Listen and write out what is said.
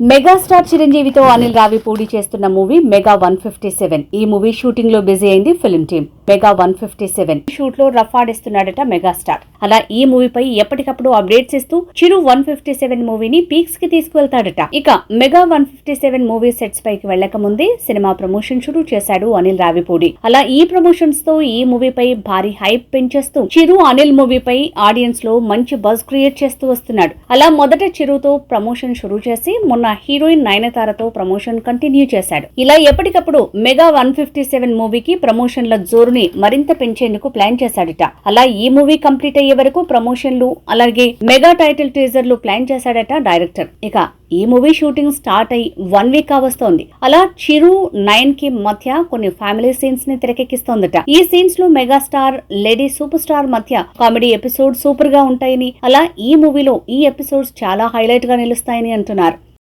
Megastar చిరంజీవితో Anil Ravipudi చేస్తున్న movie mega one fifty seven. ఈ movie షూటింగ్లో బిజీ అయింది film team mega one fifty seven షూట్లో rough ఆడిస్తున్నాడట మెగాస్టార్. అలా ఈ మూవీపై ఎప్పటికప్పుడు అప్డేట్స్ ఇస్తూ చిరు వన్ ఫిఫ్టీ సెవెన్ మూవీని పీక్స్కి తీసుకువెళ్తాడట. ఇక mega one fifty seven movie sets పైకి వెళ్ళక ముందే సినిమా ప్రమోషన్ షురూ చేశాడు అనిల్ రావిపూడి. అలా ఈ ప్రమోషన్స్తో ఈ మూవీపై భారీ హైప్ పెంచేస్తూ చిరు అనిల్ మూవీపై ఆడియన్స్లో మంచి బజ్ క్రియేట్ చేస్తూ వస్తున్నాడు. అలా మొదట చిరుతో ప్రమోషన్ షురూ చేసి మొన్న హీరోయిన్ నయనతారతో ప్రమోషన్ కంటిన్యూ చేశాడు. ఇలా ఎప్పటికప్పుడు మెగా వన్ ఫిఫ్టీ సెవెన్ మూవీకి ప్రమోషన్ల జోరుని మరింత పెంచేందుకు ప్లాన్ చేశాడట. అలా ఈ మూవీ కంప్లీట్ అయ్యే వరకు ప్రమోషన్లు అలాగే మెగా టైటిల్ టీజర్లు ప్లాన్ చేశాడట డైరెక్టర్. ఇక ఈ మూవీ షూటింగ్ స్టార్ట్ అయి వన్ వీక్ కావస్తోంది అలా చిరు నయన్కి మధ్య కొన్ని ఫ్యామిలీ సీన్స్ని తెరకెక్కిస్తోందట. ఈ సీన్స్లో మెగాస్టార్ లేడీ సూపర్ స్టార్ మధ్య కామెడీ ఎపిసోడ్ సూపర్గా ఉంటాయని అలా ఈ మూవీలో ఈ ఎపిసోడ్స్ చాలా హైలైట్గా నిలుస్తాయని అంటున్నారు.